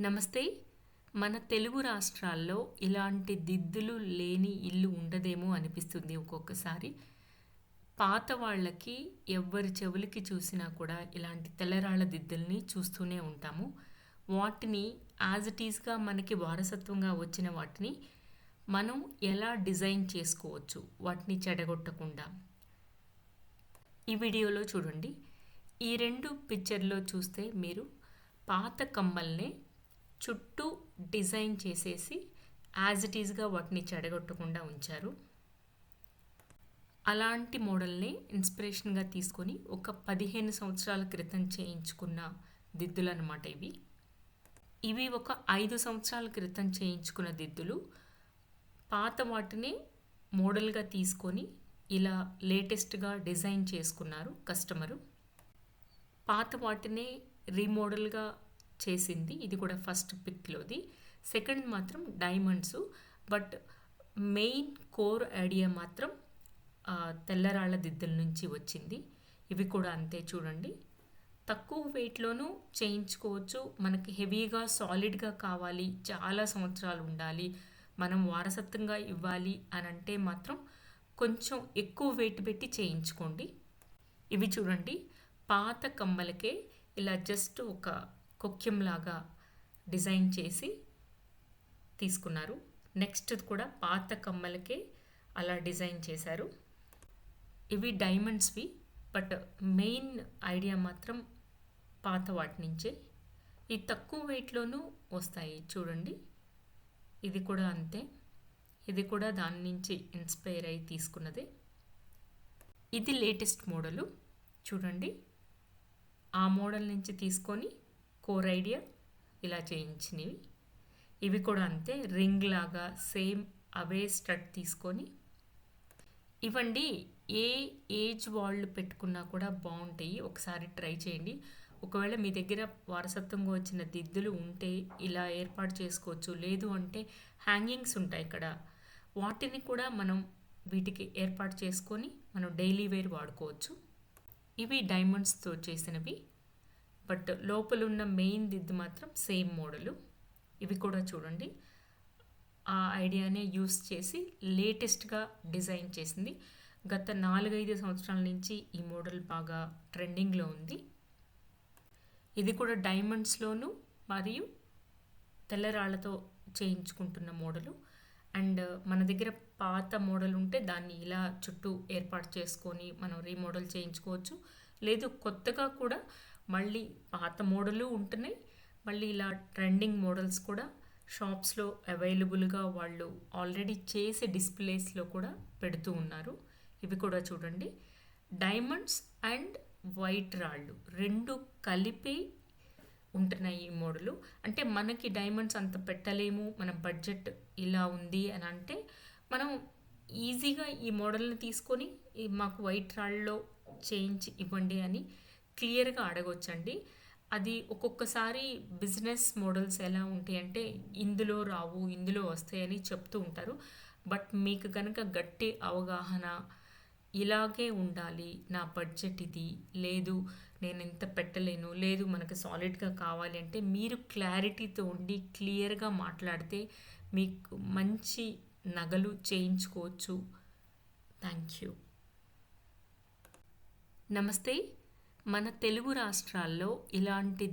నమస్తే. మన తెలుగు రాష్ట్రాల్లో ఇలాంటి దిద్దులు లేని ఇల్లు ఉండదేమో అనిపిస్తుంది ఒక్కొక్కసారి. పాత వాళ్ళకి ఎవ్వరి చెవులకి చూసినా కూడా ఇలాంటి తెల్లరాళ్ళ దిద్దుల్ని చూస్తూనే ఉంటాము. వాటిని యాజ్ ఇట్ ఈస్గా మనకి వారసత్వంగా వచ్చిన వాటిని మనం ఎలా డిజైన్ చేసుకోవచ్చు? వాటిని చెడగొట్టకుండా. ఈ వీడియోలో చూడండి. ఈ రెండు పిక్చర్లో చూస్తే మీరు పాత కమ్మల్నే చుట్టూ డిజైన్ చేసేసి యాజ్ ఇట్ ఈస్గా వాటిని చెడగొట్టకుండా ఉంచారు. అలాంటి మోడల్ని ఇన్స్పిరేషన్గా తీసుకొని ఒక పదిహేను సంవత్సరాల క్రితం చేయించుకున్న దిద్దులు అనమాట ఇవి. ఇవి ఒక ఐదు సంవత్సరాల క్రితం చేయించుకున్న దిద్దులు పాత వాటిని మోడల్గా తీసుకొని ఇలా లేటెస్ట్గా డిజైన్ చేసుకున్నారు కస్టమరు. పాత వాటినే రీమోడల్గా చేసింది. ఇది కూడా ఫస్ట్ పిక్లోది. సెకండ్ మాత్రం diamonds. But main core idea మాత్రం తెల్లరాళ్ళ దిద్దల నుంచి వచ్చింది. ఇవి కూడా అంతే చూడండి. తక్కువ వెయిట్లోనూ చేయించుకోవచ్చు. మనకి హెవీగా సాలిడ్గా కావాలి. చాలా సంవత్సరాలు ఉండాలి. మనం వారసత్వంగా ఇవ్వాలి అని అంటే మాత్రం కొంచెం ఎక్కువ వెయిట్ పెట్టి చేయించుకోండి. ఇవి చూడండి. పాత కమ్మలకే ఇలా జస్ట్ ఒక కొక్యంలాగా డిజైన్ చేసి తీసుకున్నారు. నెక్స్ట్ కూడా పాత కమ్మలకే అలా డిజైన్ చేశారు. ఇవి డైమండ్స్వి బట్ మెయిన్ ఐడియా మాత్రం పాత వాటి నుంచే. ఈ తక్కువ వెయిట్లోనూ వస్తాయి చూడండి. ఇది కూడా అంతే. ఇది కూడా దాని నుంచి ఇన్స్పైర్ అయి తీసుకున్నదే. ఇది లేటెస్ట్ మోడలు. చూడండి. ఆ మోడల్ నుంచి తీసుకొని కోర్ ఐడియా ఇలా చేయించినవి. ఇవి కూడా అంతే రింగ్ లాగా సేమ్ అవే స్టడ్ తీసుకొని ఇవ్వండి. ఏ ఏజ్ వాళ్ళు పెట్టుకున్నా కూడా బాగుంటాయి. ఒకసారి ట్రై చేయండి. ఒకవేళ మీ దగ్గర వారసత్వంగా వచ్చిన దిద్దులు ఉంటే ఇలా ఏర్పాటు చేసుకోవచ్చు. లేదు అంటే హ్యాంగింగ్స్ ఉంటాయి ఇక్కడ. వాటిని కూడా మనం వీటికి ఏర్పాటు చేసుకొని మనం డైలీ వేర్ వాడుకోవచ్చు. ఇవి డైమండ్స్తో చేసినవి. బట్ లోపల ఉన్న మెయిన్ దిద్దు మాత్రం సేమ్ మోడలు ఇవి కూడా చూడండి. ఆ ఐడియానే యూస్ చేసి లేటెస్ట్గా డిజైన్ చేసింది. గత నాలుగైదు సంవత్సరాల నుంచి ఈ మోడల్ బాగా ట్రెండింగ్లో ఉంది. ఇది కూడా డైమండ్స్లోను మరియు తెల్లరాళ్ళతో చేయించుకుంటున్న మోడలు అండ్ మన దగ్గర పాత మోడల్ ఉంటే దాన్ని ఇలా చుట్టూ ఏర్పాటు చేసుకొని మనం రీమోడల్ చేయించుకోవచ్చు. లేదు కొత్తగా కూడా మళ్ళీ పాత మోడలు ఉంటున్నాయి మళ్ళీ ఇలా ట్రెండింగ్ మోడల్స్ కూడా షాప్స్లో అవైలబుల్గా వాళ్ళు ఆల్రెడీ చేసే డిస్ప్లేస్లో కూడా పెడుతూ ఉన్నారు. ఇవి కూడా చూడండి. డైమండ్స్ అండ్ వైట్ రాళ్ళు రెండు కలిపి ఉంటున్నాయి ఈ మోడలు. అంటే మనకి డైమండ్స్ అంత పెట్టలేము మన బడ్జెట్ ఇలా ఉంది అని అంటే మనం ఈజీగా ఈ మోడల్ని తీసుకొని మాకు వైట్ రాళ్ళలో చేయించి ఇవ్వండి అని క్లియర్గా అడగొచ్చండి. అది ఒక్కొక్కసారి బిజినెస్ మోడల్స్ ఎలా ఉంటాయి అంటే ఇందులో రావు ఇందులో వస్తాయని చెప్తూ ఉంటారు. బట్ మీకు కనుక గట్టి అవగాహన ఇలాగే ఉండాలి నా బడ్జెట్ ఇది లేదు నేను ఇంత పెట్టలేను లేదు మనకు సాలిడ్గా కావాలి అంటే మీరు క్లారిటీతో ఉండి క్లియర్గా మాట్లాడితే మీకు మంచి నగలు చేయించుకోవచ్చు. Thank you. నమస్తే. మన తెలుగు రాష్ట్రాల్లో ఇలాంటి